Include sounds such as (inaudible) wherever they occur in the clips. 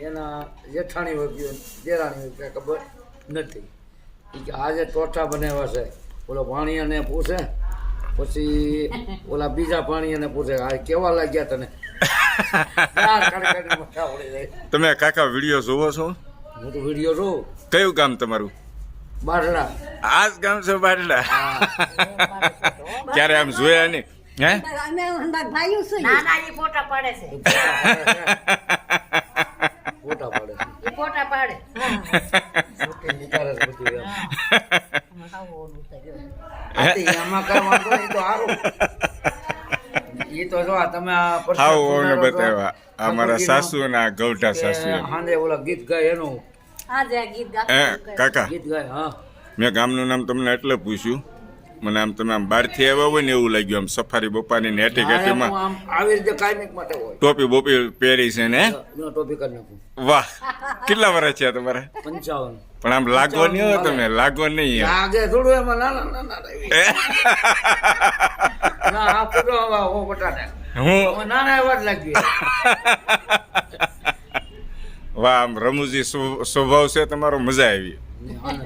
એના જેઠાણી કે દેરાણી હોય ખબર નથી. ઈ કે આજે ટોઠા બનાવ્યા છે. ઓલો ભાણિયાને પૂછે પછી ઓલા બીજા ભાણિયાને પૂછે આ કેવા લાગ્યા તને? (laughs) તમે કાકા વીડિયો જોવો છો? હું તો વીડિયો જોઉં. કયું ગામ તમારું? બારડા. આ જ ગામ છે બારડા. ક્યારે આમ જોયા નહીં હે? અમે ભાઈઓ છીએ. ના ના એ ફોટા પાડે છે. ફોટા પાડે એ પાડે. બધું એમ. એમાં તો સારું. તો જો તમે છો. બતાવ્યા. આ મારા ઠાકોરજીનો સાસુ ના આ ગૌઠા સાસુ હાંજે ઓલા ગીત ગાય એનું. આજે ગીત હે કાકા. ગીત ગાય હા. મેં ગામનું નામ તમને એટલે પૂછ્યું. મને આમ તમે આમ બહારથી આવ્યા હોય ને એવું લાગ્યું આમ સફારી બપાની ને મારે હું કેટીમાં આવી રીતે કાયમિક માટે હોય. ટોપી બોપી પહેરી છે ને? ટોપી કરી નાખું. વાહ કેટલા વર્ષ છે તમારા? પંચાવન. પણ આમ લાગો નહીં હોય તમે લાગો. નહીં લાગે થોડું એમાં ના ના ના ના હો બટાટા. હું નાના એવા જ લાગી વાહ આમ રમૂજી સ્વભાવ છે તમારો મજા આવી.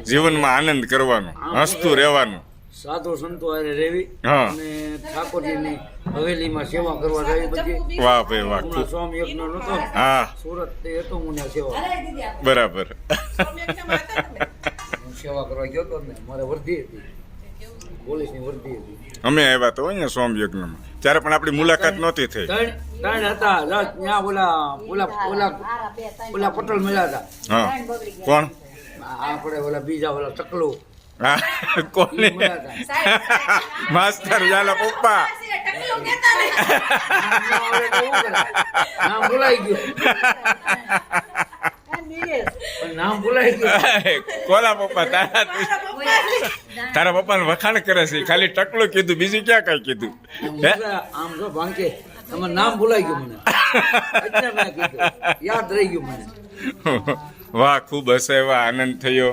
જીવનમાં આનંદ કરવાનો હસતું રહેવાનું. સાધુ સંતો હારે રેવી હા. અને ઠાકોરજીની હવેલીમાં સેવા કરવા જાય બધી. વાહ ભાઈ વાહ સોમ યજ્ઞ નતો. હા. સુરત તે હતો હું ત્યાં સેવા બરાબર. હું સેવા કરવા ગયો હતો ને મારે વર્ધી હતી. પોલીસની વર્ધી હતી. અમે આવ્યા તો અહીંયા સ્વામી યજ્ઞમાં. ત્યારે પણ આપણી મુલાકાત નહોતી થઈ. ત્રણ ત્રણ હતા. ત્યાં ઓલા ઓલા ઓલા ઓલા પટેલ મળ્યા હતા. હા. કોણ? આપણે ઓલા બીજા ઓલા ચકલું. (laughs) કોને? (laughs) માસ્તર યાલા પપ્પા. (laughs) કોલા પપ્પા? તારા તારા પપ્પાને વખાણ કરે છે. ખાલી ટકલું કીધું બીજું ક્યાં કઈ કીધું? આમ જો ભાંકે તમારું નામ ભૂલાઈ ગયું મને. યાદ રહી ગયું મને. વાહ ખૂબ હસાવ્યા આનંદ થયો.